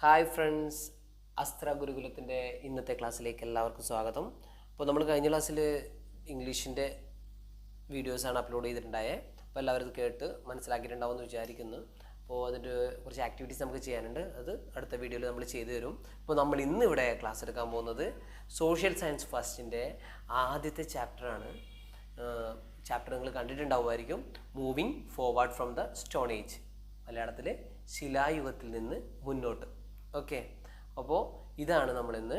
Hi friends അസ്ത്ര ഗുരുകുലത്തിന്റെ ഇന്നത്തെ ക്ലാസ്സിലേക്ക് എല്ലാവർക്കും സ്വാഗതം. അപ്പോൾ നമ്മൾ കഴിഞ്ഞ ക്ലാസ്സിൽ ഇംഗ്ലീഷിന്റെ വീഡിയോസാണ് അപ്ലോഡ് ചെയ്തിട്ടുണ്ടായത് അപ്പോൾ എല്ലാവരും ഇത് കേട്ട് മനസ്സിലാക്കിയിട്ടുണ്ടാവുമെന്ന് വിചാരിക്കുന്നു. അപ്പോൾ അതിന്റെ കുറച്ച് ആക്ടിവിറ്റീസ് നമുക്ക് ചെയ്യാനുണ്ട്. അത് അടുത്ത വീഡിയോയിൽ നമ്മൾ ചെയ്തു തരും. അപ്പോൾ നമ്മൾ ഇന്ന് ഇവിടെ ക്ലാസ് എടുക്കാൻ പോകുന്നത് സോഷ്യൽ സയൻസ് ഫസ്റ്റിന്റെ ആദ്യത്തെ ചാപ്റ്ററാണ് ചാപ്റ്റർ നിങ്ങൾ കണ്ടിട്ടുണ്ടാവുമായിരിക്കും. Moving forward from the stone age മലയാളത്തിൽ ശിലായുഗത്തിൽ നിന്ന് മുന്നോട്ട്. ഓക്കെ. അപ്പോൾ ഇതാണ് നമ്മളിന്ന്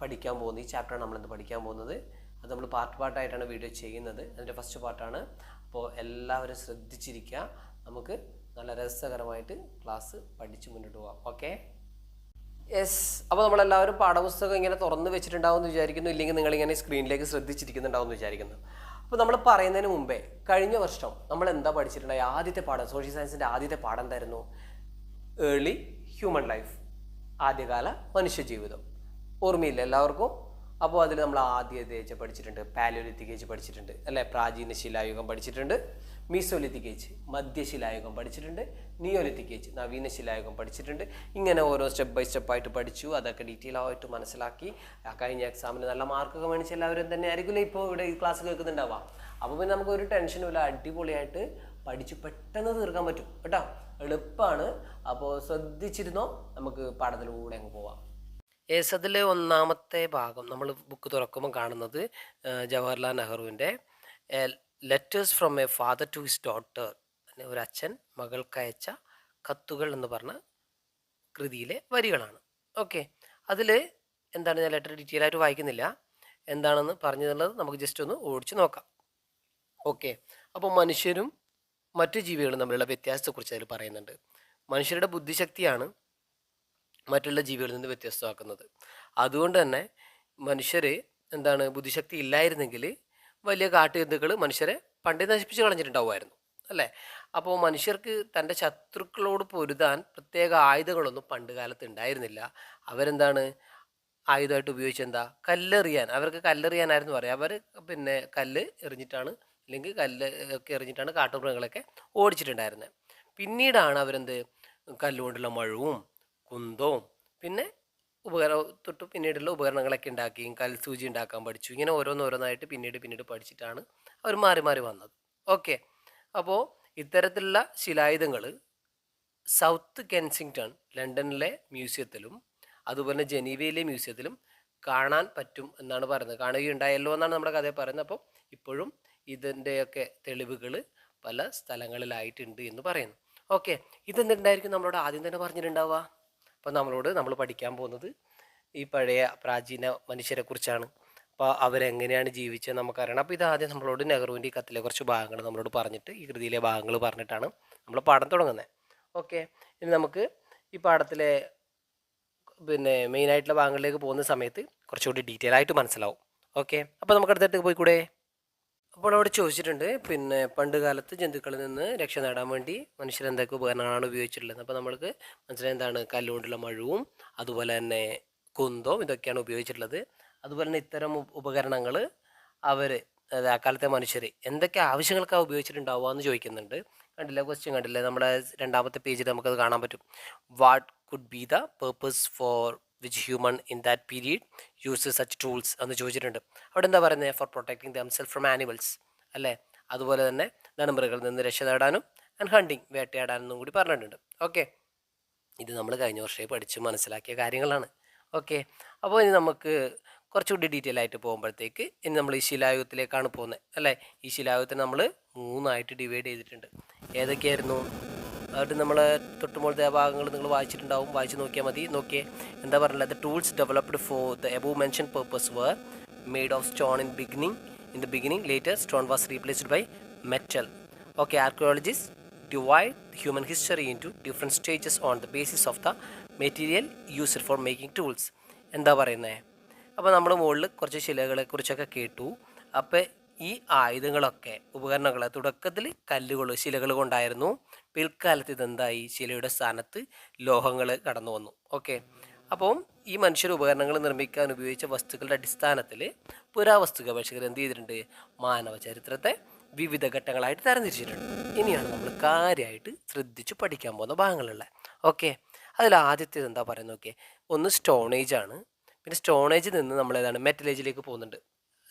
പഠിക്കാൻ പോകുന്നത്. ഈ ചാപ്റ്ററാണ് നമ്മളിന്ന് പഠിക്കാൻ പോകുന്നത്. അത് നമ്മൾ പാർട്ട് പാർട്ടായിട്ടാണ് വീഡിയോ ചെയ്യുന്നത്. അതിന്റെ ഫസ്റ്റ് പാർട്ടാണ് അപ്പോൾ എല്ലാവരും ശ്രദ്ധിച്ചിരിക്കുക. നമുക്ക് നല്ല രസകരമായിട്ട് ക്ലാസ് പഠിച്ച് മുന്നോട്ട് പോകാം ഓക്കെ? യെസ് അപ്പോൾ നമ്മളെല്ലാവരും പാഠപുസ്തകം ഇങ്ങനെ തുറന്ന് വെച്ചിട്ടുണ്ടാവും എന്ന് വിചാരിക്കുന്നു. ഇല്ലെങ്കിൽ നിങ്ങളിങ്ങനെ സ്ക്രീനിലേക്ക് ശ്രദ്ധിച്ചിരിക്കുന്നുണ്ടാവും എന്ന് വിചാരിക്കുന്നു. അപ്പോൾ നമ്മൾ പറയുന്നതിന് മുമ്പേ കഴിഞ്ഞ വർഷം നമ്മൾ എന്താ പഠിച്ചിട്ടുണ്ടായി? ആദ്യത്തെ പാഠം സോഷ്യൽ സയൻസിന്റെ ആദ്യത്തെ പാഠം എന്തായിരുന്നു? ഏർലി ഹ്യൂമൻ ലൈഫ് ആദ്യകാല മനുഷ്യജീവിതം. ഓർമ്മയില്ല എല്ലാവർക്കും? അപ്പോൾ അതിൽ നമ്മൾ ആദ്യ ഏജ് പഠിച്ചിട്ടുണ്ട്? പാലിയോലിത്തിക് ഏജ് പഠിച്ചിട്ടുണ്ട് അല്ലെ? പ്രാചീന ശിലായുഗം പഠിച്ചിട്ടുണ്ട് മീസോലിത്തിക് ഏജ് മധ്യശിലായുഗം പഠിച്ചിട്ടുണ്ട് നിയോലിത്തിക് ഏജ് നവീന ശിലായുഗം പഠിച്ചിട്ടുണ്ട്. ഇങ്ങനെ ഓരോ സ്റ്റെപ്പ് ബൈ സ്റ്റെപ്പായിട്ട് പഠിച്ചു അതൊക്കെ ഡീറ്റെയിൽ ആയിട്ട് മനസ്സിലാക്കി കഴിഞ്ഞ എക്സാമിന് നല്ല മാർക്കൊക്കെ മേടിച്ച എല്ലാവരും തന്നെ ആയിരിക്കില്ല ഇപ്പോൾ ഇവിടെ ഈ ക്ലാസ് കേൾക്കുന്നുണ്ടാവാം അപ്പോൾ പിന്നെ നമുക്ക് ഒരു ടെൻഷനും ഇല്ല അടിപൊളിയായിട്ട് പഠിച്ച് പെട്ടെന്ന് തീർക്കാൻ പറ്റും. കേട്ടോ? എളുപ്പമാണ് അപ്പോൾ ശ്രദ്ധിച്ചിരുന്നോ? നമുക്ക് പാഠത്തിലൂടെ അങ്ങ് പോവാം. എസ് അതിലെ ഒന്നാമത്തെ ഭാഗം നമ്മൾ ബുക്ക് തുറക്കുമ്പോൾ കാണുന്നത് ജവഹർലാൽ നെഹ്റുവിന്റെ letters from a father to his daughter ഒരു അച്ഛൻ മകൾക്കയച്ച കത്തുകൾ എന്ന് പറഞ്ഞ കൃതിയിലെ വരികളാണ്. ഓക്കെ. അതിൽ എന്താണ് ഞാൻ ലെറ്റർ ഡീറ്റെയിൽ ആയിട്ട് വായിക്കുന്നില്ല. എന്താണെന്ന് പറഞ്ഞതുള്ളത് നമുക്ക് ജസ്റ്റ് ഒന്ന് ഓടിച്ചു നോക്കാം. ഓക്കെ. അപ്പോൾ മനുഷ്യരും മറ്റു ജീവികളും തമ്മിലുള്ള വ്യത്യാസത്തെക്കുറിച്ച് അതിൽ പറയുന്നുണ്ട്. മനുഷ്യരുടെ ബുദ്ധിശക്തിയാണ് മറ്റുള്ള ജീവികളിൽ നിന്ന് വ്യത്യസ്തമാക്കുന്നത്. അതുകൊണ്ട് തന്നെ മനുഷ്യർ എന്താണ് ബുദ്ധിശക്തി ഇല്ലായിരുന്നെങ്കിൽ വലിയ കാട്ടുജന്തുക്കൾ മനുഷ്യരെ പണ്ടേ നശിപ്പിച്ച് കളഞ്ഞിട്ടുണ്ടാവുമായിരുന്നു അല്ലേ? അപ്പോൾ മനുഷ്യർക്ക് തന്റെ ശത്രുക്കളോട് പൊരുതാൻ പ്രത്യേക ആയുധങ്ങളൊന്നും പണ്ട് കാലത്ത് ഉണ്ടായിരുന്നില്ല. അവരെന്താണ് ആയുധമായിട്ട് ഉപയോഗിച്ചെന്താ? കല്ലെറിയാൻ. അവർക്ക് കല്ലെറിയാനായിരുന്നു പറയാം അവർ പിന്നെ കല്ല് എറിഞ്ഞിട്ടാണ് അല്ലെങ്കിൽ കല്ല് ഒക്കെ എറിഞ്ഞിട്ടാണ് കാട്ടുമൃഗങ്ങളൊക്കെ ഓടിച്ചിട്ടുണ്ടായിരുന്നത് പിന്നീടാണ് അവരെന്ത് കല്ലുകൊണ്ടുള്ള മഴവും കുന്തവും പിന്നെ ഉപകരണ തൊട്ട് പിന്നീടുള്ള ഉപകരണങ്ങളൊക്കെ ഉണ്ടാക്കിയും കൽസൂചി ഉണ്ടാക്കാൻ പഠിച്ചു. ഇങ്ങനെ ഓരോന്നോരോന്നായിട്ട് പിന്നീട് പിന്നീട് പഠിച്ചിട്ടാണ് അവർ മാറി മാറി വന്നത്. ഓക്കെ. അപ്പോൾ ഇത്തരത്തിലുള്ള ശിലായുധങ്ങൾ സൗത്ത് കെൻസിങ്ടൺ ലണ്ടനിലെ മ്യൂസിയത്തിലും അതുപോലെ ജനീവയിലെ മ്യൂസിയത്തിലും കാണാൻ പറ്റും എന്നാണ് പറയുന്നത്. കാണുകയുണ്ടായല്ലോ എന്നാണ് നമ്മുടെ കഥയിൽ പറയുന്നത്. അപ്പോൾ ഇപ്പോഴും ഇതിന്റെയൊക്കെ തെളിവുകൾ പല സ്ഥലങ്ങളിലായിട്ടുണ്ട് എന്ന് പറയുന്നു. ഓക്കെ. ഇതെന്തുണ്ടായിരിക്കും? നമ്മളോട് ആദ്യം തന്നെ പറഞ്ഞിട്ടുണ്ടാവുക. അപ്പോൾ നമ്മളോട് നമ്മൾ പഠിക്കാൻ പോകുന്നത് ഈ പഴയ പ്രാചീന മനുഷ്യരെ കുറിച്ചാണ്. അപ്പോൾ അവരെങ്ങനെയാണ് ജീവിച്ചത് നമുക്കറിയണം. അപ്പോൾ ഇതാദ്യം നമ്മളോട് നെഹ്റുവിന്റെ ഈ കത്തിലെ കുറച്ച് ഭാഗങ്ങൾ നമ്മളോട് പറഞ്ഞിട്ട് ഈ കൃതിയിലെ ഭാഗങ്ങൾ പറഞ്ഞിട്ടാണ് നമ്മൾ പാഠം തുടങ്ങുന്നത്. ഓക്കെ. ഇനി നമുക്ക് ഈ പാഠത്തിലെ പിന്നെ മെയിനായിട്ടുള്ള ഭാഗങ്ങളിലേക്ക് പോകുന്ന സമയത്ത് കുറച്ചുകൂടി ഡീറ്റെയിൽ ആയിട്ട് മനസ്സിലാവും. ഓക്കെ. അപ്പോൾ നമുക്ക് അടുത്തേക്ക് പോയിക്കൂടെ? അപ്പോൾ അവിടെ ചോദിച്ചിട്ടുണ്ട് പിന്നെ പണ്ട് കാലത്ത് ജന്തുക്കളിൽ നിന്ന് രക്ഷ നേടാൻ വേണ്ടി മനുഷ്യർ എന്തൊക്കെ ഉപകരണങ്ങളാണ് ഉപയോഗിച്ചിട്ടുള്ളത്? അപ്പോൾ നമ്മൾക്ക് മനസ്സിലായി എന്താണ് കല്ലുകൊണ്ടുള്ള മഴവും അതുപോലെ തന്നെ കുന്തവും ഇതൊക്കെയാണ് ഉപയോഗിച്ചിട്ടുള്ളത്. അതുപോലെ തന്നെ ഇത്തരം ഉപകരണങ്ങൾ അവർ അക്കാലത്തെ മനുഷ്യർ എന്തൊക്കെ ആവശ്യങ്ങൾക്കാണ് ഉപയോഗിച്ചിട്ടുണ്ടാവുക എന്ന് ചോദിക്കുന്നുണ്ട്. കണ്ടില്ല ക്വസ്റ്റ്യൻ കണ്ടില്ല? നമ്മുടെ രണ്ടാമത്തെ പേജിൽ നമുക്കത് കാണാൻ പറ്റും. What could be the purpose for which human in that period use such tools എന്ന് ചോദിച്ചിട്ടുണ്ട്. അവിടെ എന്താ പറയുന്നത് for protecting themselves from animals അല്ലേ? അതുപോലെ തന്നെ എന്താണ് നിന്ന് രക്ഷ നേടാനും ആൻഡ് ഹണ്ടിങ് വേട്ടയാടാനും കൂടി പറഞ്ഞിട്ടുണ്ട്. ഓക്കെ ഇത് നമ്മൾ കഴിഞ്ഞ വർഷമേ പഠിച്ച് മനസ്സിലാക്കിയ കാര്യങ്ങളാണ്. ഓക്കെ അപ്പോൾ ഇനി നമുക്ക് കുറച്ചുകൂടി ഡീറ്റെയിൽ ആയിട്ട് പോകുമ്പോഴത്തേക്ക് ഇനി നമ്മൾ ഈ ശിലായുഗത്തിലേക്കാണ് പോകുന്നത് അല്ലേ? ഈ ശിലായുഗത്തിന് നമ്മൾ മൂന്നായിട്ട് ഡിവൈഡ് ചെയ്തിട്ടുണ്ട്. ഏതൊക്കെയായിരുന്നു? അതുകൊണ്ട് നമ്മളെ തൊട്ടുമുകളത്തെ ഭാഗങ്ങൾ നിങ്ങൾ വായിച്ചിട്ടുണ്ടാവും. വായിച്ച് നോക്കിയാൽ മതി. നോക്കിയേ എന്താ പറയുക the tools developed for the above mention purpose were made of stone in beginning in the beginning later stone was replaced by metal okay archaeologist divide human human history into different stages on the basis of the material used for making tools എന്താ പറയുന്നത് അപ്പോൾ നമ്മൾ മുകളിൽ കുറച്ച് ശിലകളെ കുറിച്ചൊക്കെ കേട്ടു. അപ്പോൾ ഈ ആയുധങ്ങളൊക്കെ ഉപകരണങ്ങൾ തുടക്കത്തിൽ കല്ലുകൾ ശിലകൾ കൊണ്ടായിരുന്നു. പിൽക്കാലത്ത് ഇതെന്തായി? ശിലയുടെ സ്ഥാനത്ത് ലോഹങ്ങൾ കടന്നു വന്നു. ഓക്കെ. അപ്പം ഈ മനുഷ്യർ ഉപകരണങ്ങൾ നിർമ്മിക്കാൻ ഉപയോഗിച്ച വസ്തുക്കളുടെ അടിസ്ഥാനത്തിൽ പുരാവസ്തു ഗവേഷകർ എന്ത് ചെയ്തിട്ടുണ്ട്? മാനവ ചരിത്രത്തെ വിവിധ ഘട്ടങ്ങളായിട്ട് തരംതിരിച്ചിട്ടുണ്ട്. ഇനിയാണ് നമ്മൾ കാര്യമായിട്ട് ശ്രദ്ധിച്ച് പഠിക്കാൻ പോകുന്ന ഭാഗങ്ങളുള്ളത്. ഓക്കെ. അതിൽ ആദ്യത്തേത് എന്താ പറയുന്നത് ഓക്കെ ഒന്ന് സ്റ്റോണേജ് ആണ്. പിന്നെ സ്റ്റോണേജിൽ നിന്ന് നമ്മൾ ഏതാണ്? മെറ്റലേജിലേക്ക് പോകുന്നുണ്ട്.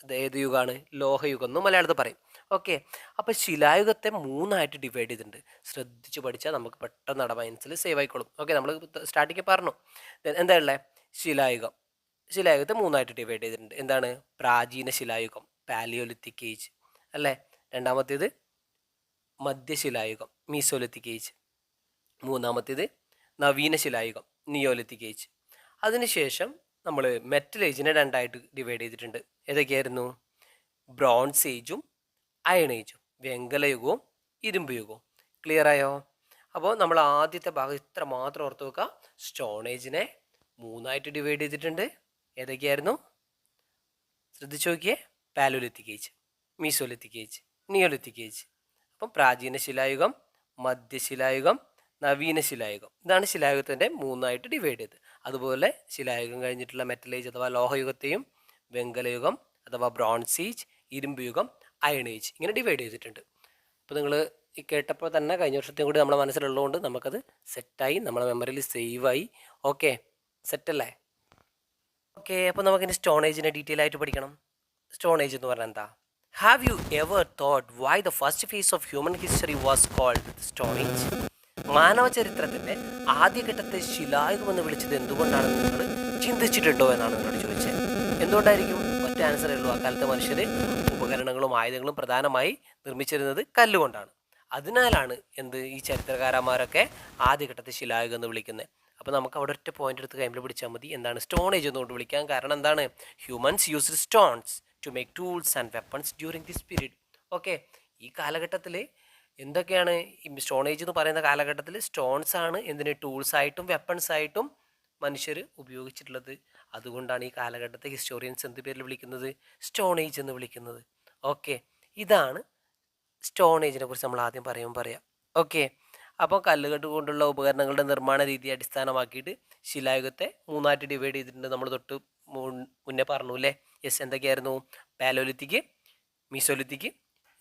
അത് ഏത് യുഗമാണ്? ലോഹയുഗം എന്ന് മലയാളത്തിൽ പറയും. ഓക്കെ. അപ്പോൾ ശിലായുഗത്തെ മൂന്നായിട്ട് ഡിവൈഡ് ചെയ്തിട്ടുണ്ട്. ശ്രദ്ധിച്ച് പഠിച്ചാൽ നമുക്ക് പെട്ടെന്ന് നട മൈൻഡ്സിൽ സേവ് ആയിക്കോളും. ഓക്കെ നമ്മൾ സ്റ്റാർട്ടിങ് പറഞ്ഞു. എന്താ ഉള്ളത് ശിലായുഗം. ശിലായുഗത്തെ മൂന്നായിട്ട് ഡിവൈഡ് ചെയ്തിട്ടുണ്ട്. എന്താണ്? പ്രാചീന ശിലായുഗം പാലിയോലിത്തിക് ഏജ് അല്ലേ? രണ്ടാമത്തേത് മധ്യശിലായുഗം മീസോലിത്തിക് ഏജ് മൂന്നാമത്തേത് നവീന ശിലായുഗം നിയോലിത്തിക് ഏജ് അതിനുശേഷം നമ്മൾ മെറ്റൽ ഏജിനെ രണ്ടായിട്ട് ഡിവൈഡ് ചെയ്തിട്ടുണ്ട്. ഏതൊക്കെയായിരുന്നു? ബ്രോൺസ് ഏജും ഏജും വെങ്കലയുഗവും ഇരുമ്പ് യുഗവും. ക്ലിയർ ആയോ? അപ്പോൾ നമ്മൾ ആദ്യത്തെ ഭാഗം ഇത്ര മാത്രം ഓർത്ത് വെക്കുക സ്റ്റോണേജിനെ മൂന്നായിട്ട് ഡിവൈഡ് ചെയ്തിട്ടുണ്ട്. ഏതൊക്കെയായിരുന്നു? ശ്രദ്ധിച്ചു നോക്കിയേ. Palaeolithic age mesolithic age neolithic age അപ്പം പ്രാചീന ശിലായുഗം മധ്യശിലായുഗം നവീന ശിലായുഗം. ഇതാണ് ശിലായുഗത്തിന്റെ മൂന്നായിട്ട് ഡിവൈഡ് ചെയ്ത്. അതുപോലെ ശിലായുഗം കഴിഞ്ഞിട്ടുള്ള മെറ്റൽ ഏജ് അഥവാ ലോഹയുഗത്തെയും വെങ്കലയുഗം അഥവാ ബ്രോൺസ് ഏജ് ഇരുമ്പ് യുഗം അയൺ ഏജ് ഇങ്ങനെ ഡിവൈഡ് ചെയ്തിട്ടുണ്ട്. അപ്പോൾ നിങ്ങൾ ഈ കേട്ടപ്പോൾ തന്നെ കഴിഞ്ഞ വർഷത്തെയും കൂടി നമ്മുടെ മനസ്സിലുള്ളതുകൊണ്ട് നമുക്കത് സെറ്റായി നമ്മുടെ മെമ്മറിയിൽ സേവായി ഓക്കെ സെറ്റല്ലേ ഓക്കെ അപ്പോൾ നമുക്കിനി സ്റ്റോൺ ഏജിനെ ഡീറ്റെയിൽ ആയിട്ട് പഠിക്കണം. സ്റ്റോൺ ഏജ് എന്ന് പറഞ്ഞാൽ എന്താ? Have you ever thought why the first phase of human history was called stone age മാനവ ചരിത്രത്തിന്റെ ആദ്യഘട്ടത്തെ ശിലായുഗം എന്ന് വിളിച്ചത് എന്തുകൊണ്ടാണ് നിങ്ങൾ ചിന്തിച്ചിട്ടുണ്ടോ എന്നാണ് നിങ്ങളോട് ചോദിച്ചത്. എന്തുകൊണ്ടായിരിക്കും? ഒറ്റ ആൻസറേ ഉള്ളൂ. അക്കാലത്തെ മനുഷ്യർ ഉപകരണങ്ങളും ആയുധങ്ങളും പ്രധാനമായി നിർമ്മിച്ചിരുന്നത് കല്ലുകൊണ്ടാണ്. അതിനാലാണ് എന്ത് ഈ ചരിത്രകാരന്മാരൊക്കെ ആദ്യഘട്ടത്തെ ശിലായുഗം എന്ന് വിളിക്കുന്നത്. അപ്പോൾ നമുക്ക് അവിടെ ഒറ്റ പോയിന്റ് എടുത്ത് കൈമിൽ പിടിച്ചാൽ മതി. എന്താണ് സ്റ്റോൺ ഏജ് എന്നുകൊണ്ട് വിളിക്കാൻ കാരണം എന്താണ്? Humans use stones to make tools and weapons during this period okay ഈ കാലഘട്ടത്തിൽ എന്തൊക്കെയാണ്? ഈ സ്റ്റോൺ ഏജ് എന്ന് പറയുന്ന കാലഘട്ടത്തിൽ സ്റ്റോൺസ് ആണ് എന്തിന്? ടൂൾസ് ആയിട്ടും വെപ്പൺസ് ആയിട്ടും മനുഷ്യർ ഉപയോഗിച്ചിട്ടുള്ളത്. അതുകൊണ്ടാണ് ഈ കാലഘട്ടത്തെ ഹിസ്റ്റോറിയൻസ് എന്ത് പേരിൽ വിളിക്കുന്നത്? സ്റ്റോൺ ഏജ് എന്ന് വിളിക്കുന്നത്. ഓക്കെ ഇതാണ് സ്റ്റോൺ ഏജിനെ കുറിച്ച് നമ്മൾ ആദ്യം പറയുമ്പോൾ പറയാം. ഓക്കെ അപ്പോൾ കല്ലുകെട്ട് കൊണ്ടുള്ള ഉപകരണങ്ങളുടെ നിർമ്മാണ രീതി അടിസ്ഥാനമാക്കിയിട്ട് ശിലായുഗത്തെ മൂന്നായിട്ട് ഡിവൈഡ് ചെയ്തിട്ടുണ്ട്. നമ്മൾ തൊട്ട് മുന്നേ പറഞ്ഞു അല്ലേ? യെസ് എന്തൊക്കെയായിരുന്നു? പാലോലിത്തിക്ക് മീസോലിത്തിക്ക്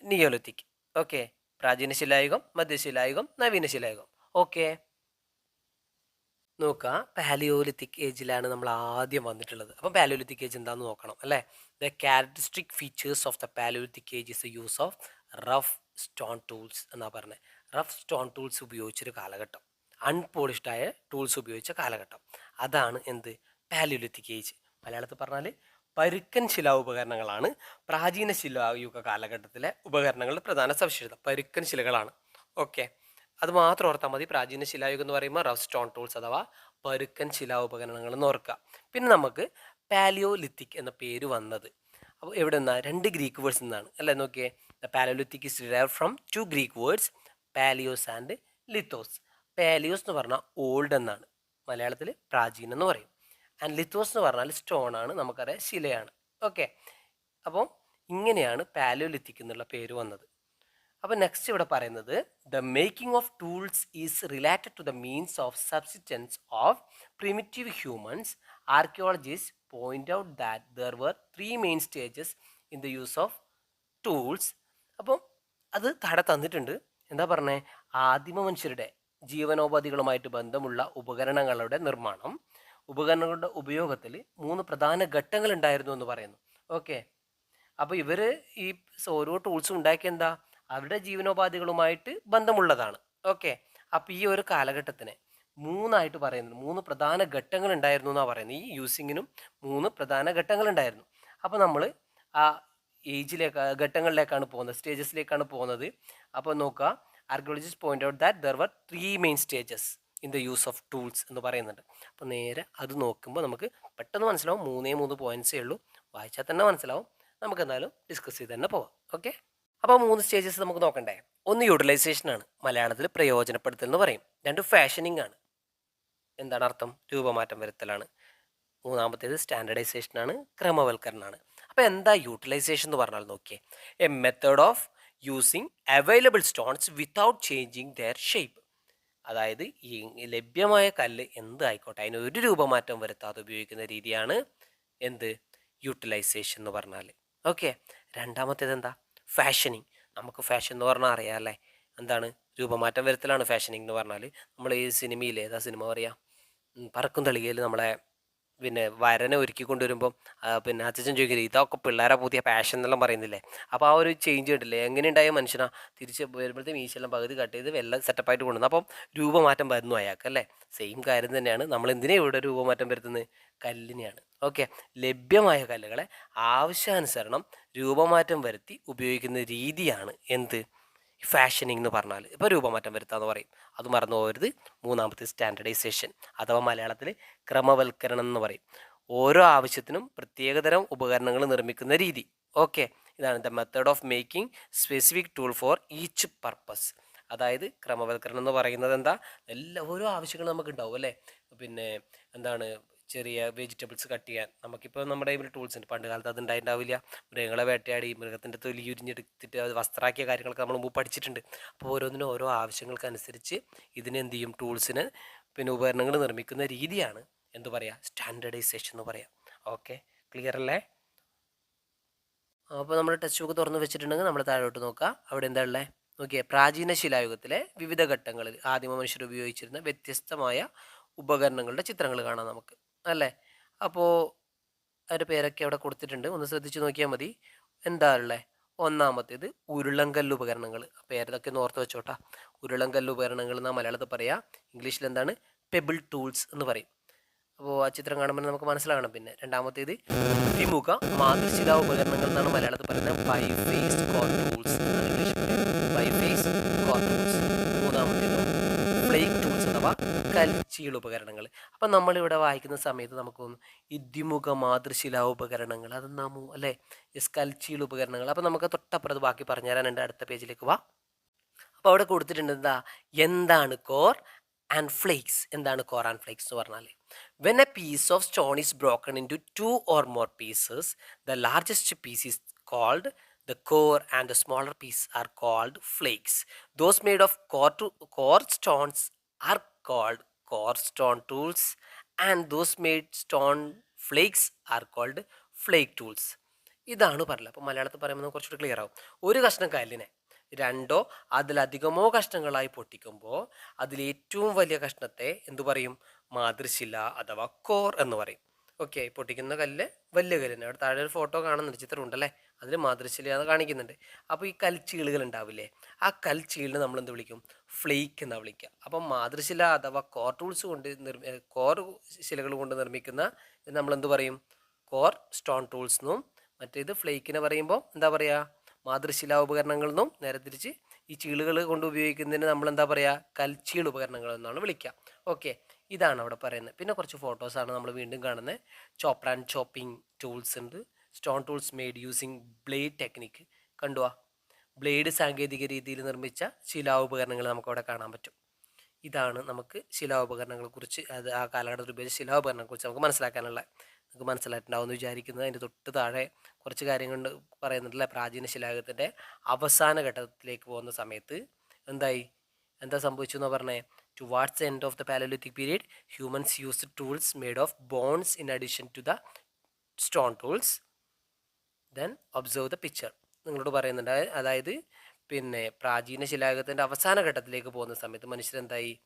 നിയോലിത്തിക്ക് ഓക്കെ പ്രാചീന ശിലായുഗം മധ്യശിലായുഗം നവീന ശിലായുഗം. ഓക്കെ നോക്കുക പാലിയോലിത്തിക് ഏജിലാണ് നമ്മൾ ആദ്യം വന്നിട്ടുള്ളത്. അപ്പം പാലിയോലിത്തിക് ഏജ് എന്താണെന്ന് നോക്കണം അല്ലേ? The characteristic features of the palaeolithic age is the use of rough stone tools എന്നാണ് പറഞ്ഞത് റഫ് സ്റ്റോൺ ടൂൾസ് ഉപയോഗിച്ചൊരു കാലഘട്ടം. അൺപോളിഷ്ഡായ ടൂൾസ് ഉപയോഗിച്ച കാലഘട്ടം. അതാണ് എന്ത്? പാലിയോലിത്തിക് ഏജ് മലയാളത്തിൽ പറഞ്ഞാൽ പരുക്കൻ ശിലാ ഉപകരണങ്ങളാണ്. പ്രാചീന ശിലായുഗ കാലഘട്ടത്തിലെ ഉപകരണങ്ങളുടെ പ്രധാന സവിശേഷത. പരുക്കൻ ശിലകളാണ്. ഓക്കെ അത് മാത്രം ഓർത്താൽ മതി. പ്രാചീന ശിലായുഗം എന്ന് പറയുമ്പോൾ റഫ് സ്റ്റോൺ ടൂൾസ് അഥവാ പരുക്കൻ ശിലാ ഉപകരണങ്ങൾ എന്ന് ഓർക്കുക. പിന്നെ നമുക്ക് പാലിയോലിത്തിക് എന്ന പേര് വന്നത്. അപ്പോൾ എവിടെ നിന്നാ? രണ്ട് ഗ്രീക്ക് വേർഡ്സ് നിന്നാണ്. അല്ലേ? നോക്കിയേ. The palaeolithic is derive from two Greek words palaios and lithos palaios എന്ന് പറഞ്ഞാൽ ഓൾഡ് എന്നാണ്. മലയാളത്തിൽ പ്രാചീനം എന്ന് പറയും. ആൻഡ് ലിത്തോസ് എന്ന് പറഞ്ഞാൽ സ്റ്റോൺ ആണ് നമുക്കറിയാം ശിലയാണ്. ഓക്കെ അപ്പോൾ ഇങ്ങനെയാണ് പാലിയോലിത്തിക് എന്നുള്ള പേര് വന്നത്. അപ്പോൾ നെക്സ്റ്റ് ഇവിടെ പറയുന്നത് the making of tools is related to the means of subsistence of primitive humans archaeologist point out that there were three main stages in the use of tools അപ്പം അത് താഴെ തന്നിട്ടുണ്ട്. എന്താ പറഞ്ഞേ? ആദിമ മനുഷ്യരുടെ ജീവനോപാധികളുമായിട്ട് ബന്ധമുള്ള ഉപകരണങ്ങളുടെ നിർമ്മാണം. ഉപകരണങ്ങളുടെ ഉപയോഗത്തിൽ മൂന്ന് പ്രധാന ഘട്ടങ്ങൾ ഉണ്ടായിരുന്നു എന്ന് പറയുന്നു. ഓക്കെ അപ്പോൾ ഇവർ ഈ ഓരോ ടൂൾസും ഉണ്ടാക്കിയ എന്താ? അവരുടെ ജീവനോപാധികളുമായിട്ട് ബന്ധമുള്ളതാണ്. ഓക്കെ? അപ്പോൾ ഈ ഒരു കാലഘട്ടത്തിനെ മൂന്നായിട്ട് പറയുന്നത് മൂന്ന് പ്രധാന ഘട്ടങ്ങൾ ഉണ്ടായിരുന്നു എന്നാണ് പറയുന്നത്. ഈ യൂസിങ്ങിനും മൂന്ന് പ്രധാന ഘട്ടങ്ങൾ ഉണ്ടായിരുന്നു അപ്പോൾ നമ്മൾ ആ ഏജിലേക്ക് ഘട്ടങ്ങളിലേക്കാണ് പോകുന്നത് സ്റ്റേജസിലേക്കാണ് പോകുന്നത്. അപ്പോൾ നോക്കുക archaeologist point out that there were three main stages in the use of tools എന്ന് പറയുന്നുണ്ട്. അപ്പോൾ നേരെ അത് നോക്കുമ്പോൾ നമുക്ക് പെട്ടെന്ന് മനസ്സിലാവും മൂന്നേ മൂന്ന് പോയിന്റ്സേ ഉള്ളൂ. വായിച്ചാൽ തന്നെ മനസ്സിലാവും. നമുക്ക് എന്തായാലും ഡിസ്കസ് ചെയ്ത് തന്നെ പോവാം. ഓക്കെ? അപ്പോൾ മൂന്ന് സ്റ്റേജസ് നമുക്ക് നോക്കണ്ടേ. ഒന്ന് യൂട്ടിലൈസേഷൻ ആണ്. മലയാളത്തിൽ പ്രയോജനപ്പെടുത്തൽ എന്ന് പറയും. രണ്ട് ഫാഷനിങ് ആണ്. എന്താണ് അർത്ഥം? രൂപമാറ്റം വരുത്തലാണ്. മൂന്നാമത്തേത് സ്റ്റാൻഡർഡൈസേഷൻ ആണ്. ക്രമവൽക്കരണമാണ് അപ്പോൾ എന്താ യൂട്ടിലൈസേഷൻ എന്ന് പറഞ്ഞാൽ നോക്കിയേ. A method of using available stones without changing their shape അതായത് ഈ ലഭ്യമായ കല്ല് എന്ത് ആയിക്കോട്ടെ അതിന് ഒരു രൂപമാറ്റം വരുത്താതെ ഉപയോഗിക്കുന്ന രീതിയാണ് എന്ത്? യൂട്ടിലൈസേഷൻ എന്ന് പറഞ്ഞാൽ ഓക്കെ രണ്ടാമത്തേത് എന്താ? ഫാഷനിങ്. നമുക്ക് ഫാഷൻ എന്ന് പറഞ്ഞാൽ അറിയാം അല്ലേ? എന്താണ്? രൂപമാറ്റം വരുത്തലാണ് ഫാഷനിങ് എന്ന് പറഞ്ഞാൽ നമ്മൾ ഈ സിനിമയിൽ ഏതാ സിനിമ പറയാം? പറക്കും തളികയിൽ നമ്മളെ പിന്നെ വരനെ ഒരുക്കി കൊണ്ടുവരുമ്പോൾ പിന്നെ അച്ഛൻ ചോദിക്കുന്നത് ഇതൊക്കെ പിള്ളേരെ പുതിയ പാഷൻ എന്നെല്ലാം പറയുന്നില്ലേ? അപ്പോൾ ആ ഒരു ചേഞ്ച് കണ്ടില്ലേ? എങ്ങനെ ഉണ്ടായ മനുഷ്യനാ? തിരിച്ച് വരുമ്പോഴത്തേക്കും മീശെല്ലാം പകുതി കട്ട് ചെയ്ത് വെള്ളം സെറ്റപ്പായിട്ട് കൊണ്ടുവന്നു. അപ്പം രൂപമാറ്റം വരുന്നു അയാൾക്ക് അല്ലേ? സെയിം കാര്യം തന്നെയാണ്. നമ്മൾ എന്തിനാ ഇവിടെ രൂപമാറ്റം വരുത്തുന്നത് കല്ലിനെയാണ്. ഓക്കെ ലഭ്യമായ കല്ലുകളെ ആവശ്യാനുസരണം രൂപമാറ്റം വരുത്തി ഉപയോഗിക്കുന്ന രീതിയാണ് എന്ത്? ഫാഷനിങ് എന്ന് പറഞ്ഞാൽ ഇപ്പോൾ രൂപമാറ്റം വരുത്താന്ന് പറയും. അത് മറന്നു പോകരുത്. മൂന്നാമത്തെ സ്റ്റാൻഡർഡൈസേഷൻ അഥവാ മലയാളത്തിൽ ക്രമവൽക്കരണം എന്ന് പറയും. ഓരോ ആവശ്യത്തിനും പ്രത്യേകതരം ഉപകരണങ്ങൾ നിർമ്മിക്കുന്ന രീതി. ഓക്കെ ഇതാണ് the method of making specific tool for each purpose അതായത് ക്രമവൽക്കരണം എന്ന് പറയുന്നത് എന്താ? എല്ലാ ഓരോ ആവശ്യങ്ങളും നമുക്ക് ഉണ്ടാവും അല്ലേ? പിന്നെ എന്താണ്? ചെറിയ വെജിറ്റബിൾസ് കട്ട് ചെയ്യാൻ. നമുക്കിപ്പോൾ നമ്മുടെ കയ്യിൽ ടൂൾസ് ഉണ്ട്. പണ്ട് കാലത്ത് അത് ഉണ്ടായിട്ടുണ്ടാവില്ല മൃഗങ്ങളെ വേട്ടയാടി മൃഗത്തിന്റെ തൊലി ഉരിഞ്ഞെടുത്തിട്ട് അത് വസ്ത്രാക്കിയ കാര്യങ്ങളൊക്കെ നമ്മൾ മുമ്പ് പഠിച്ചിട്ടുണ്ട്. അപ്പോൾ ഓരോന്നിനും ഓരോ ആവശ്യങ്ങൾക്കനുസരിച്ച് ഇതിന് എന്ത് ചെയ്യും ടൂൾസിന് പിന്നെ ഉപകരണങ്ങൾ നിർമ്മിക്കുന്ന രീതിയാണ് എന്ത് പറയുക സ്റ്റാൻഡേർഡൈസേഷൻ എന്ന് പറയാം. ഓക്കെ ക്ലിയർ അല്ലേ? അപ്പോൾ നമ്മൾ ടെക്സ്റ്റ് ബുക്ക് തുറന്ന് വെച്ചിട്ടുണ്ടെങ്കിൽ നമ്മൾ താഴോട്ട് നോക്കുക അവിടെ എന്താ ഉള്ളത് നോക്കിയേ. പ്രാചീന ശിലായുഗത്തിലെ വിവിധ ഘട്ടങ്ങളിൽ ആദിമ മനുഷ്യർ ഉപയോഗിച്ചിരുന്ന വ്യത്യസ്തമായ ഉപകരണങ്ങളുടെ ചിത്രങ്ങൾ കാണാം നമുക്ക്. അല്ലേ? അപ്പോൾ അതിന്റെ പേരൊക്കെ അവിടെ കൊടുത്തിട്ടുണ്ട്. ഒന്ന് ശ്രദ്ധിച്ച് നോക്കിയാൽ മതി. എന്താ ഉള്ളേ? ഒന്നാമത്തേത് ഉരുളങ്കല്ല് ഉപകരണങ്ങൾ പേരതൊക്കെ ഒന്ന് ഓർത്ത് വെച്ചോട്ടാ. ഉരുളങ്കല്ല് ഉപകരണങ്ങൾ എന്നാ മലയാളത്തിൽ പറയാ. ഇംഗ്ലീഷിൽ എന്താണ്? പെബിൾ ടൂൾസ് എന്ന് പറയും. അപ്പോൾ ആ ചിത്രം കാണുമ്പോൾ നമുക്ക് മനസ്സിലാകണം പിന്നെ. രണ്ടാമത്തേത് വിമുഖ മാതൃശില ഉപകരണങ്ങൾ എന്നാണ് മലയാളത്തിൽ പറയുന്നത്. ബൈ ഫേസ് ടൂൾസ് എന്നാണ് അഥവാ കൽച്ചീൾ ഉപകരണങ്ങൾ. അപ്പം നമ്മളിവിടെ വായിക്കുന്ന സമയത്ത് നമുക്ക് തോന്നും ഇദ്വിമുഖ മാതൃശില ഉപകരണങ്ങൾ അത് നമു അല്ലേ? യെസ് കൽച്ചീൾ ഉപകരണങ്ങൾ. അപ്പം നമുക്ക് തൊട്ടപ്പുറത്ത് ബാക്കി പറഞ്ഞു തരാനുണ്ട് അടുത്ത പേജിലേക്ക് വാ. അപ്പോൾ അവിടെ കൊടുത്തിട്ടുണ്ട് എന്താ? എന്താണ് കോർ ആൻഡ് ഫ്ലേക്സ്. എന്താണ് കോർ ആൻഡ് ഫ്ലേക്സ് എന്ന് പറഞ്ഞാൽ when a piece of stone is broken into two or more pieces the largest piece is called the core and the smaller piece are called flakes. Those made of core, to, core stones are called core stone tools, and those made stone flakes are called flake tools. ഇതാണ് പറഞ്ഞത്. അപ്പോൾ മലയാളത്തിൽ പറയുമ്പോൾ കുറച്ചുകൂടി clear ആവും. ഒരു കഷ്ണം കല്ലിനെ രണ്ടോ അതിലധികമോ കഷ്ണങ്ങളായി പൊട്ടിക്കുമ്പോൾ അതിൽ ഏറ്റവും വലിയ കഷ്ണത്തെ എന്തു പറയും? മാതൃശില അഥവാ കോർ എന്ന് പറയും. ഓക്കെ പൊട്ടിക്കുന്ന കല്ല് വലിയ കല്ലിന് അവിടെ താഴെ ഒരു ഫോട്ടോ കാണുന്നുണ്ട്. ചിത്രം ഉണ്ടല്ലേ അതിൽ മാതൃശിലയാണ് കാണിക്കുന്നുണ്ട്. അപ്പോൾ ഈ കൽച്ചീളുകൾ ഉണ്ടാവില്ലേ ആ കൽച്ചീളിനെ നമ്മൾ എന്ത് വിളിക്കും? ഫ്ലേക്ക് എന്നാണ് വിളിക്കുക അപ്പം മാതൃശില അഥവാ കോർ ടൂൾസ് കൊണ്ട് നിർമ്മി കോർ ശിലകൾ കൊണ്ട് നിർമ്മിക്കുന്ന നമ്മൾ എന്ത് പറയും? കോർ സ്റ്റോൺ ടൂൾസ് എന്നും മറ്റേത് ഫ്ലേക്കിനെ പറയുമ്പോൾ എന്താ പറയുക മാതൃശില ഉപകരണങ്ങളിൽ നിന്നും നേരെ തിരിച്ച് ഈ ചീളുകൾ കൊണ്ട് ഉപയോഗിക്കുന്നതിന് നമ്മൾ എന്താ പറയുക കൽച്ചീൾ ഉപകരണങ്ങൾ എന്നാണ് വിളിക്കുക ഓക്കെ. ഇതാണ് അവിടെ പറയുന്നത്. പിന്നെ കുറച്ച് ഫോട്ടോസാണ് നമ്മൾ വീണ്ടും കാണുന്നത്. ചോപ്പർ ആൻഡ് ചോപ്പിംഗ് ടൂൾസ് ഉണ്ട്. Stone tools made using blade technique കണ്ടുവാ. Blade സാങ്കേതിക രീതിയിൽ നിർമ്മിച്ച ശിലാ ഉപകരണങ്ങൾ നമുക്കവിടെ കാണാൻ പറ്റും. ഇതാണ് നമുക്ക് ശിലാ ഉപകരണങ്ങളെക്കുറിച്ച് അത് ആ കാലഘട്ടത്തിൽ ഉപയോഗിച്ച ശിലാ ഉപകരണങ്ങളെക്കുറിച്ച് നമുക്ക് മനസ്സിലാക്കാനുള്ള നമുക്ക് മനസ്സിലായിട്ടുണ്ടാവുമെന്ന് വിചാരിക്കുന്നത് അതിന്റെ തൊട്ട് താഴെ കുറച്ച് കാര്യങ്ങൾ പറയുന്നുണ്ടല്ലേ? പ്രാചീന ശിലായുഗത്തിന്റെ അവസാന ഘട്ടത്തിലേക്ക് പോകുന്ന സമയത്ത് എന്തായി? എന്താ സംഭവിച്ചു എന്ന് പറഞ്ഞേ towards end of the palaeolithic period humans use tools made of bones in addition to the stone tools then observe the picture. നിങ്ങളോട് പറയുന്നുണ്ട്. അതായത് പിന്നെ പ്രാചീന ശിലായുഗത്തിന്റെ അവസാന ഘട്ടത്തിലേക്ക് പോകുന്ന സമയത്ത് മനുഷ്യരെന്തായി?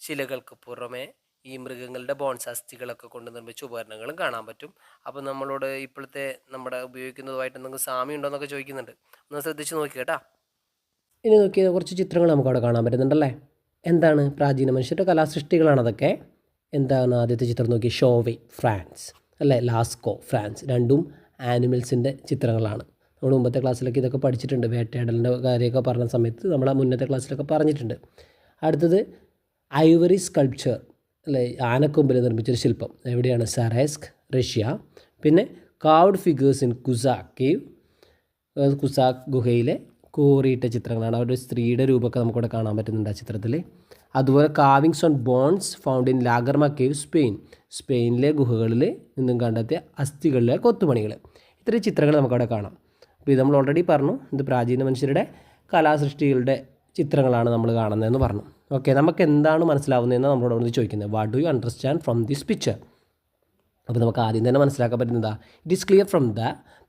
ശിലകൾക്ക് പുറമെ ഈ മൃഗങ്ങളുടെ ബോൺസ് അസ്ഥികളൊക്കെ കൊണ്ട് നിർമ്മിച്ച ഉപകരണങ്ങളും കാണാൻ പറ്റും. അപ്പോൾ നമ്മളോട് ഇപ്പോഴത്തെ നമ്മുടെ ഉപയോഗിക്കുന്നതുമായിട്ട് എന്തെങ്കിലും സാമ്യമുണ്ടോയെന്നൊക്കെ ചോദിക്കുന്നുണ്ട്. ഒന്ന് ശ്രദ്ധിച്ച് നോക്കി കേട്ടാ. ഇനി നോക്കിയ കുറച്ച് ചിത്രങ്ങൾ നമുക്ക് അവിടെ കാണാൻ പറ്റുന്നുണ്ടല്ലേ? എന്താണ് പ്രാചീന മനുഷ്യരുടെ കലാസൃഷ്ടികളാണ് അതൊക്കെ? എന്താണ് ആദ്യത്തെ ചിത്രം നോക്കി? Chauvet France. അല്ലേ? Lascaux France. രണ്ടും ആനിമൽസിന്റെ ചിത്രങ്ങളാണ്. നമ്മൾ മുമ്പത്തെ ക്ലാസ്സിലൊക്കെ ഇതൊക്കെ പഠിച്ചിട്ടുണ്ട്. വേട്ടയാടലിന്റെ കാര്യമൊക്കെ പറഞ്ഞ സമയത്ത് നമ്മൾ ആ മുന്നത്തെ ക്ലാസ്സിലൊക്കെ പറഞ്ഞിട്ടുണ്ട്. അടുത്തത് ഐവറി സ്കൾപ്ചർ അല്ലേ? ആനക്കൊമ്പിൽ നിർമ്മിച്ചൊരു ശില്പം. എവിടെയാണ്? Zaraysk Russia. പിന്നെ carved figures in Cussac cave Cussac ഗുഹയിലെ കോറിയിട്ട ചിത്രങ്ങളാണ്. അവരുടെ സ്ത്രീയുടെ രൂപമൊക്കെ നമുക്കിവിടെ കാണാൻ പറ്റുന്നുണ്ട് ആ ചിത്രത്തിൽ അതുപോലെ carvings on bones found in La Garma cave Spain സ്പെയിനിലെ ഗുഹകളിൽ നിന്നും കണ്ടെത്തിയ അസ്ഥികളിലെ കൊത്തുപണികൾ. ഇത്രയും ചിത്രങ്ങൾ നമുക്കവിടെ കാണാം. അപ്പോൾ ഇത് നമ്മൾ ഓൾറെഡി പറഞ്ഞു. ഇത് പ്രാചീന മനുഷ്യരുടെ കലാസൃഷ്ടികളുടെ ചിത്രങ്ങളാണ് നമ്മൾ കാണുന്നതെന്ന് പറഞ്ഞു. ഓക്കെ നമുക്ക് എന്താണ് മനസ്സിലാവുന്നതെന്ന് നമ്മളോട് ഒന്ന് ചോദിക്കുന്നത്. What do you understand from this picture അപ്പോൾ നമുക്ക് ആദ്യം തന്നെ മനസ്സിലാക്കാൻ പറ്റുന്നതാ. It is clear from the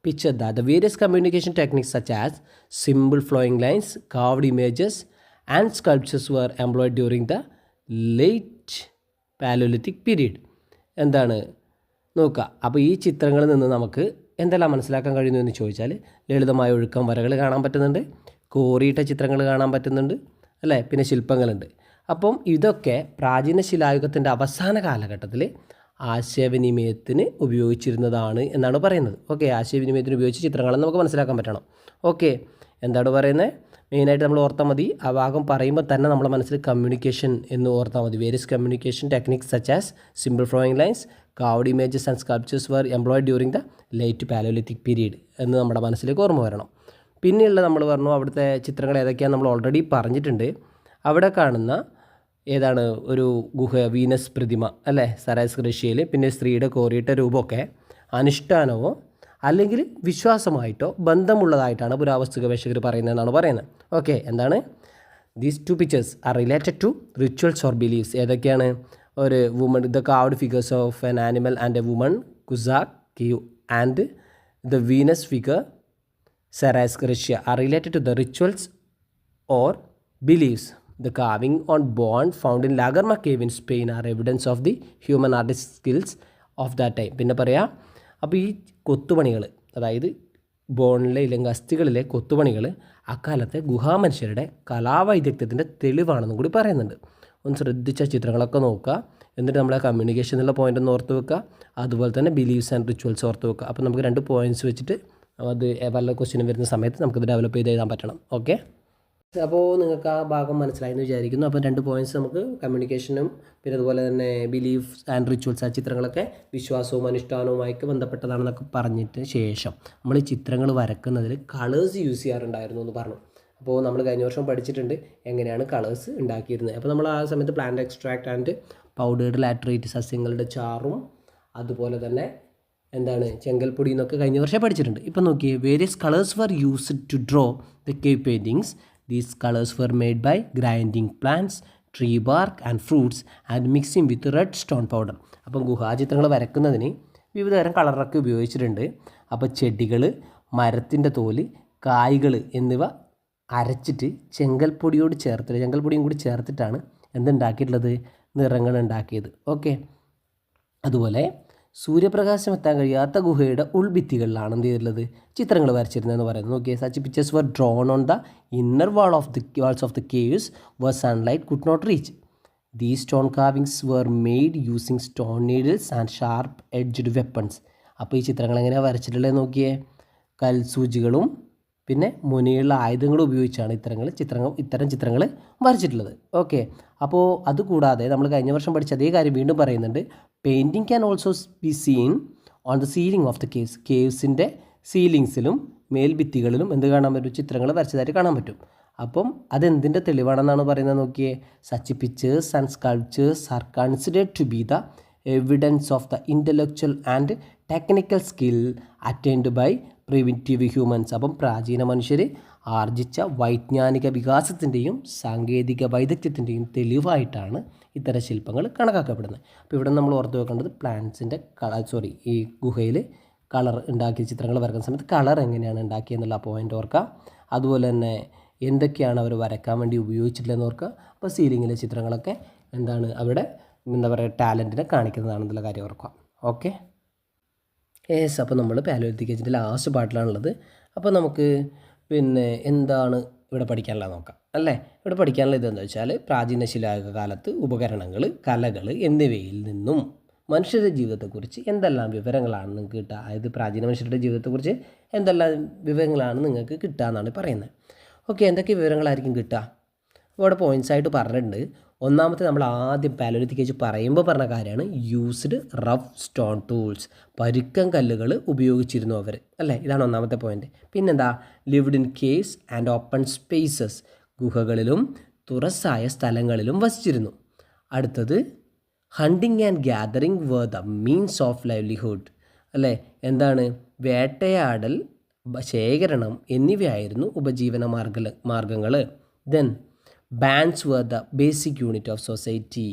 picture the the various communication techniques such as simple flowing lines carved images and sculptures were employed during the late palaeolithic period എന്താണ്? നോക്കുക. അപ്പോൾ ഈ ചിത്രങ്ങളിൽ നിന്ന് നമുക്ക് എന്തെല്ലാം മനസ്സിലാക്കാൻ കഴിയുന്നു എന്ന് ചോദിച്ചാൽ ലളിതമായ ഒഴുക്കം വരകൾ കാണാൻ പറ്റുന്നുണ്ട് കോറിയിട്ട ചിത്രങ്ങൾ കാണാൻ പറ്റുന്നുണ്ട് അല്ലേ? പിന്നെ ശില്പങ്ങളുണ്ട്. അപ്പം ഇതൊക്കെ പ്രാചീന ശിലായുഗത്തിന്റെ അവസാന കാലഘട്ടത്തിൽ ആശയവിനിമയത്തിന് ഉപയോഗിച്ചിരുന്നതാണ് എന്നാണ് പറയുന്നത്. ഓക്കെ ആശയവിനിമയത്തിന് ഉപയോഗിച്ച ചിത്രങ്ങളെന്ന് നമുക്ക് മനസ്സിലാക്കാൻ പറ്റണം. ഓക്കെ എന്താണ് പറയുന്നത്? മെയിനായിട്ട് നമ്മൾ ഓർത്താൽ മതി. ആ ഭാഗം പറയുമ്പോൾ തന്നെ നമ്മുടെ മനസ്സിൽ കമ്മ്യൂണിക്കേഷൻ എന്ന് ഓർത്താൽ മതി. Various communication techniques such as simple flowing lines carved images and sculptures were employed during the late palaeolithic period എന്ന് നമ്മുടെ മനസ്സിലേക്ക് ഓർമ്മ വരണം. പിന്നെയുള്ള നമ്മൾ പറഞ്ഞു അവിടുത്തെ ചിത്രങ്ങൾ ഏതൊക്കെയാണ് നമ്മൾ ഓൾറെഡി പറഞ്ഞിട്ടുണ്ട്. അവിടെ കാണുന്ന ഏതാണ്? ഒരു ഗുഹ വീനസ് പ്രതിമ അല്ലേ? സറാസ് റഷ്യയിൽ പിന്നെ സ്ത്രീയുടെ കോറിയിട്ട രൂപമൊക്കെ. അനുഷ്ഠാനമോ അല്ലെങ്കിൽ വിശ്വാസമായിട്ടോ ബന്ധമുള്ളതായിട്ടാണ് പുരാവസ്തു ഗവേഷകർ പറയുന്നതെന്നാണ് പറയുന്നത്. ഓക്കെ എന്താണ്? These two pictures are related to rituals or beliefs ഏതൊക്കെയാണ്? ഒരു woman the carved figures of an animal and a woman Cussac and the Venus figure Zaraysk Russia are related to the rituals or beliefs the carving on bone found in La Garma cave in Spain are evidence of the human artist skills of that time പിന്നെ പറയാം അപ്പോൾ ഈ കൊത്തുപണികൾ അതായത് ബോണിലെ ഇല്ലെങ്കിൽ അസ്ഥികളിലെ കൊത്തുപണികൾ അക്കാലത്തെ ഗുഹാമനുഷ്യരുടെ കലാവൈദഗ്ധ്യത്തിന്റെ തെളിവാണെന്നും കൂടി പറയുന്നുണ്ട്. ഒന്ന് ശ്രദ്ധിച്ച ചിത്രങ്ങളൊക്കെ നോക്കുക. എന്നിട്ട് നമ്മളെ കമ്മ്യൂണിക്കേഷൻ എന്നുള്ള പോയിന്റ് ഒന്ന് ഓർത്ത് വെക്കുക. അതുപോലെ തന്നെ ബിലീവ്സ് ആൻഡ് റിച്വൽസ് ഓർത്ത് വെക്കുക. അപ്പോൾ നമുക്ക് രണ്ട് പോയിന്റ്സ് വെച്ചിട്ട് അത് വല്ല ക്വസ്റ്റിനും വരുന്ന സമയത്ത് നമുക്കത് ഡെവലപ്പ് ചെയ്ത് എഴുതാൻ പറ്റണം. ഓക്കെ അപ്പോൾ നിങ്ങൾക്ക് ആ ഭാഗം മനസ്സിലായെന്ന് വിചാരിക്കുന്നു. അപ്പോൾ രണ്ട് പോയിന്റ്സ് നമുക്ക് കമ്മ്യൂണിക്കേഷനും പിന്നെ അതുപോലെ തന്നെ ബിലീഫ് ആൻഡ് റിച്വൽസ് ആ ചിത്രങ്ങളൊക്കെ വിശ്വാസവും അനുഷ്ഠാനവുമായിട്ട് ബന്ധപ്പെട്ടതാണെന്നൊക്കെ പറഞ്ഞിട്ട് ശേഷം നമ്മൾ ചിത്രങ്ങൾ വരക്കുന്നതിൽ കളേഴ്സ് യൂസ് ചെയ്യാറുണ്ടായിരുന്നു എന്ന് പറഞ്ഞു. അപ്പോൾ നമ്മൾ കഴിഞ്ഞ വർഷം പഠിച്ചിട്ടുണ്ട് എങ്ങനെയാണ് കളേഴ്സ് ഉണ്ടാക്കിയിരുന്നത്. അപ്പോൾ നമ്മൾ ആ സമയത്ത് plant extract and powdered laterite സസ്യങ്ങളുടെ ചാറും അതുപോലെ തന്നെ എന്താണ് ചെങ്കൽപ്പൊടി എന്നൊക്കെ കഴിഞ്ഞ വർഷം പഠിച്ചിട്ടുണ്ട്. ഇപ്പം നോക്കിയേ various colours were used to draw the cave paintings these colors were made by grinding plants, tree bark and fruits and mixing with red stone powder. അപ്പം ഗുഹാചിത്രങ്ങൾ വരക്കുന്നതിന് വിവിധതരം കളറൊക്കെ ഉപയോഗിച്ചിട്ടുണ്ട്. അപ്പോൾ ചെടികൾ മരത്തിന്റെ തോൽ കായ്കൾ എന്നിവ അരച്ചിട്ട് ചെങ്കൽപ്പൊടിയോട് ചേർത്തിട്ട് ചെങ്കൽപ്പൊടിയും കൂടി ചേർത്തിട്ടാണ് എന്തുണ്ടാക്കിയിട്ടുള്ളത്? നിറങ്ങൾ ഉണ്ടാക്കിയത്. ഓക്കെ. അതുപോലെ സൂര്യപ്രകാശം എത്താൻ കഴിയാത്ത ഗുഹയുടെ ഉൾഭിത്തികളിലാണ് എന്ത് ചെയ്തിട്ടുള്ളത്? ചിത്രങ്ങൾ വരച്ചിരുന്നതെന്ന് പറയുന്നത്. നോക്കിയേ such pictures were drawn on the inner wall of the walls of the caves where sunlight could not reach the stone carvings were made using stone needles and sharp edged weapons അപ്പോൾ ഈ ചിത്രങ്ങൾ എങ്ങനെയാണ് വരച്ചിട്ടുള്ളത് നോക്കിയേ? കൽസൂചികളും പിന്നെ മുനയുള്ള ആയുധങ്ങൾ ഉപയോഗിച്ചാണ് ഇത്തരങ്ങൾ ചിത്രങ്ങൾ ഇത്തരം ചിത്രങ്ങൾ വരച്ചിട്ടുള്ളത്. ഓക്കെ. അപ്പോൾ അതുകൂടാതെ നമ്മൾ കഴിഞ്ഞ വർഷം പഠിച്ച അതേ കാര്യം വീണ്ടും പറയുന്നുണ്ട്. Painting can also be seen on the ceiling of the caves കേവ്സിന്റെ സീലിങ്സിലും മേൽഭിത്തികളിലും എന്ത് കാണാൻ പറ്റും? ചിത്രങ്ങൾ വരച്ചതായിട്ട് കാണാൻ പറ്റും. അപ്പം അതെന്തിന്റെ തെളിവാണെന്നാണ് പറയുന്നത് നോക്കിയേ. Such pictures and sculptures are considered to be the evidence of the intellectual and technical skill attained by primitive humans അപ്പം പ്രാചീന മനുഷ്യർ ആർജിച്ച വൈജ്ഞാനിക വികാസത്തിന്റെയും സാങ്കേതിക വൈദഗ്ധ്യത്തിന്റെയും തെളിവായിട്ടാണ് ഇത്തരം ശില്പങ്ങൾ കണക്കാക്കപ്പെടുന്നത്. അപ്പോൾ ഇവിടെ നമ്മൾ ഓർത്ത് വെക്കേണ്ടത് പ്ലാന്റ്സിന്റെ സോറി ഈ ഗുഹയിൽ കളർ ഉണ്ടാക്കിയ ചിത്രങ്ങൾ വരക്കുന്ന സമയത്ത് കളർ എങ്ങനെയാണ് ഉണ്ടാക്കിയെന്നുള്ള പോയിന്റ് ഓർക്കുക. അതുപോലെ തന്നെ എന്തൊക്കെയാണ് അവർ വരക്കാൻ വേണ്ടി ഉപയോഗിച്ചിട്ടില്ലെന്ന് ഓർക്കുക. അപ്പോൾ സീലിങ്ങിലെ ചിത്രങ്ങളൊക്കെ എന്താണ് അവരുടെ എന്താ പറയുക ടാലന്റിനെ കാണിക്കുന്നതാണെന്നുള്ള കാര്യം ഓർക്കുക. ഓക്കെ യെസ് അപ്പോൾ നമ്മൾ പാലോലിത്തിക് ഏജിന്റെ ലാസ്റ്റ് പാട്ടിലാണുള്ളത്. അപ്പോൾ നമുക്ക് പിന്നെ എന്താണ് ഇവിടെ പഠിക്കാനുള്ളത് നോക്കാം അല്ലേ? ഇവിടെ പഠിക്കാനുള്ള ഇതെന്ന് വെച്ചാൽ പ്രാചീന ശിലാകാലത്ത് കാലത്ത് ഉപകരണങ്ങൾ കലകൾ എന്നിവയിൽ നിന്നും മനുഷ്യരുടെ ജീവിതത്തെക്കുറിച്ച് എന്തെല്ലാം വിവരങ്ങളാണ് നിങ്ങൾക്ക് കിട്ടുക? അതായത് പ്രാചീന മനുഷ്യരുടെ ജീവിതത്തെക്കുറിച്ച് എന്തെല്ലാം വിവരങ്ങളാണ് നിങ്ങൾക്ക് കിട്ടുക എന്നാണ് പറയുന്നത്. ഓക്കെ എന്തൊക്കെ വിവരങ്ങളായിരിക്കും കിട്ടുക? അപ്പോൾ ഇവിടെ പോയിന്റ്സ് ആയിട്ട് പറഞ്ഞിട്ടുണ്ട്. ഒന്നാമത്തെ നമ്മൾ ആദ്യം പാലോലിത്തിക് ഏജ് പറയുമ്പോൾ പറഞ്ഞ കാര്യമാണ് യൂസ്ഡ് റഫ് സ്റ്റോൺ ടൂൾസ് പരുക്കൻ കല്ലുകൾ ഉപയോഗിച്ചിരുന്നു അവർ അല്ലേ? ഇതാണ് ഒന്നാമത്തെ പോയിന്റ് പിന്നെന്താ? Lived in case and open spaces ഗുഹകളിലും തുറസ്സായ സ്ഥലങ്ങളിലും വസിച്ചിരുന്നു. അടുത്തത് hunting and gathering were the means of livelihood അല്ലേ? എന്താണ്? വേട്ടയാടൽ ശേഖരണം എന്നിവയായിരുന്നു ഉപജീവന മാർഗ മാർഗങ്ങൾ then bands where the basic unit of society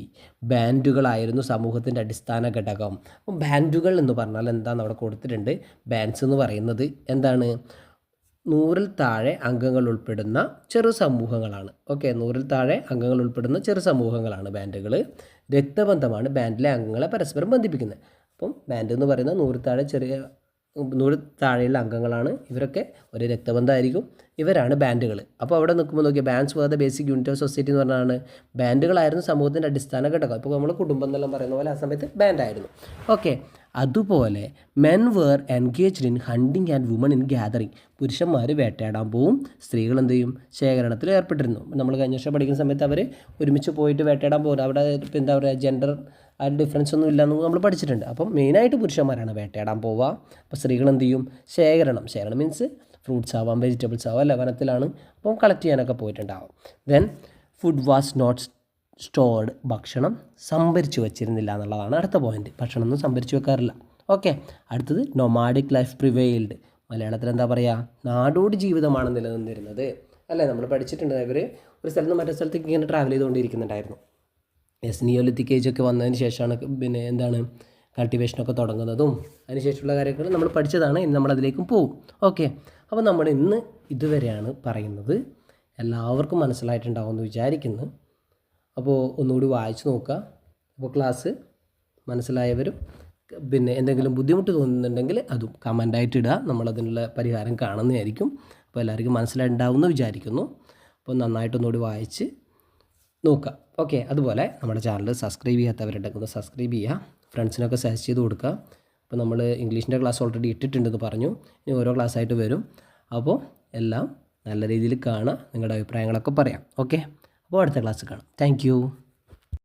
ബാൻഡുകളായിരുന്നു സമൂഹത്തിന്റെ അടിസ്ഥാന ഘടകം. അപ്പം ബാൻഡുകൾ എന്ന് പറഞ്ഞാൽ എന്താണെന്ന് അവിടെ കൊടുത്തിട്ടുണ്ട്. ബാൻഡ്സ് എന്ന് പറയുന്നത് എന്താണ്? നൂറിൽ താഴെ അംഗങ്ങൾ ഉൾപ്പെടുന്ന ചെറു സമൂഹങ്ങളാണ്. ഓക്കെ നൂറിൽ താഴെ അംഗങ്ങൾ ഉൾപ്പെടുന്ന ചെറു സമൂഹങ്ങളാണ് ബാൻഡുകൾ രക്തബന്ധമാണ് ബാൻഡിലെ അംഗങ്ങളെ പരസ്പരം ബന്ധിപ്പിക്കുന്നത്. അപ്പം ബാൻഡ് എന്ന് പറയുന്ന നൂറിൽ താഴെ ചെറിയ നൂറിൽ താഴെയുള്ള അംഗങ്ങളാണ്. ഇവരൊക്കെ ഒരു രക്തബന്ധമായിരിക്കും. ഇവരാണ് ബാൻഡുകൾ. അപ്പോൾ അവിടെ നിൽക്കുമ്പോൾ നോക്കിയാൽ bands the basic unit of society എന്ന് പറഞ്ഞാണ് ബാൻഡുകളായിരുന്നു സമൂഹത്തിന്റെ അടിസ്ഥാന ഘടകം. ഇപ്പോൾ നമ്മൾ കുടുംബം എന്നെല്ലാം പറയുന്ന പോലെ ആ സമയത്ത് ബാൻഡായിരുന്നു. ഓക്കെ. അതുപോലെ men were engaged in hunting and woman in gathering പുരുഷന്മാർ വേട്ടയാടാൻ പോവും സ്ത്രീകൾ എന്ത് ചെയ്യും? ശേഖരണത്തിൽ ഏർപ്പെട്ടിരുന്നു. നമ്മൾ കഴിഞ്ഞ വർഷം പഠിക്കുന്ന സമയത്ത് അവർ ഒരുമിച്ച് പോയിട്ട് വേട്ടയാടാൻ പോകുന്നത് അവിടെ എന്താ പറയുക ജെൻഡർ ആ ഡിഫറൻസ് ഒന്നും ഇല്ലെന്ന് നമ്മൾ പഠിച്ചിട്ടുണ്ട്. അപ്പം മെയിനായിട്ട് പുരുഷന്മാരാണ് വേട്ടയാടാൻ പോവുക. അപ്പോൾ സ്ത്രീകൾ എന്ത് ചെയ്യും? ശേഖരണം. ശേഖരണം മീൻസ് ഫ്രൂട്ട്സ് ആവാം വെജിറ്റബിൾസ് ആവാം അല്ല വനത്തിലാണ് അപ്പം കളക്ട് ചെയ്യാനൊക്കെ പോയിട്ടുണ്ടാവും. Then food was not stored ഭക്ഷണം സംഭരിച്ചു വച്ചിരുന്നില്ല എന്നുള്ളതാണ് അടുത്ത പോയിന്റ് ഭക്ഷണമൊന്നും സംഭരിച്ചു വെക്കാറില്ല. ഓക്കെ അടുത്തത് നൊമാഡിക് ലൈഫ് പ്രിവെയിൽഡ് മലയാളത്തിൽ എന്താ പറയുക നാടോടി ജീവിതമാണ് നിലനിന്നിരുന്നത്. അല്ലേ? നമ്മൾ പഠിച്ചിട്ടുണ്ട്. ഇവർ ഒരു സ്ഥലത്ത് നിന്ന് മറ്റേ സ്ഥലത്തേക്ക് ഇങ്ങനെ ട്രാവൽ ചെയ്തുകൊണ്ടിരിക്കുന്നുണ്ടായിരുന്നു. എസ് നിയോലിത്തിക് ഏജ് ഒക്കെ വന്നതിന് ശേഷമാണ് പിന്നെ എന്താണ്? കൾട്ടിവേഷനൊക്കെ തുടങ്ങുന്നതും അതിനുശേഷമുള്ള കാര്യങ്ങൾ നമ്മൾ പഠിച്ചതാണ്. ഇനി നമ്മളതിലേക്കും പോകും ഓക്കെ അപ്പോൾ നമ്മൾ ഇന്ന് ഇതുവരെയാണ് പറയുന്നത് എല്ലാവർക്കും മനസ്സിലായിട്ടുണ്ടാവുമെന്ന് വിചാരിക്കുന്നു. അപ്പോൾ ഒന്നുകൂടി വായിച്ചു നോക്കുക. അപ്പോൾ ക്ലാസ് മനസ്സിലായവരും പിന്നെ എന്തെങ്കിലും ബുദ്ധിമുട്ട് തോന്നുന്നുണ്ടെങ്കിൽ അതും കമന്റായിട്ട് ഇടുക. നമ്മളതിനുള്ള പരിഹാരം കാണുന്നതായിരിക്കും. അപ്പോൾ എല്ലാവർക്കും മനസ്സിലായിട്ടുണ്ടാവുമെന്ന് വിചാരിക്കുന്നു. അപ്പോൾ നന്നായിട്ടൊന്നുകൂടി വായിച്ച് നോക്കുക. ഓക്കെ അതുപോലെ നമ്മുടെ ചാനൽ സബ്സ്ക്രൈബ് ചെയ്യാത്തവരുണ്ടെങ്കിൽ ഒന്ന് സബ്സ്ക്രൈബ് ചെയ്യുക. ഫ്രണ്ട്സിനൊക്കെ സജസ്റ്റ് ചെയ്ത് കൊടുക്കുക. അപ്പോൾ നമ്മൾ ഇംഗ്ലീഷിന്റെ ക്ലാസ് ഓൾറെഡി ഇട്ടിട്ടുണ്ടെന്ന് പറഞ്ഞു. ഇനി ഓരോ ക്ലാസ്സായിട്ട് വരും. അപ്പോൾ എല്ലാം നല്ല രീതിയിൽ കാണുക. നിങ്ങളുടെ അഭിപ്രായങ്ങളൊക്കെ പറയാം. ഓക്കെ. അപ്പോൾ അടുത്ത ക്ലാസ് കാണാം. താങ്ക്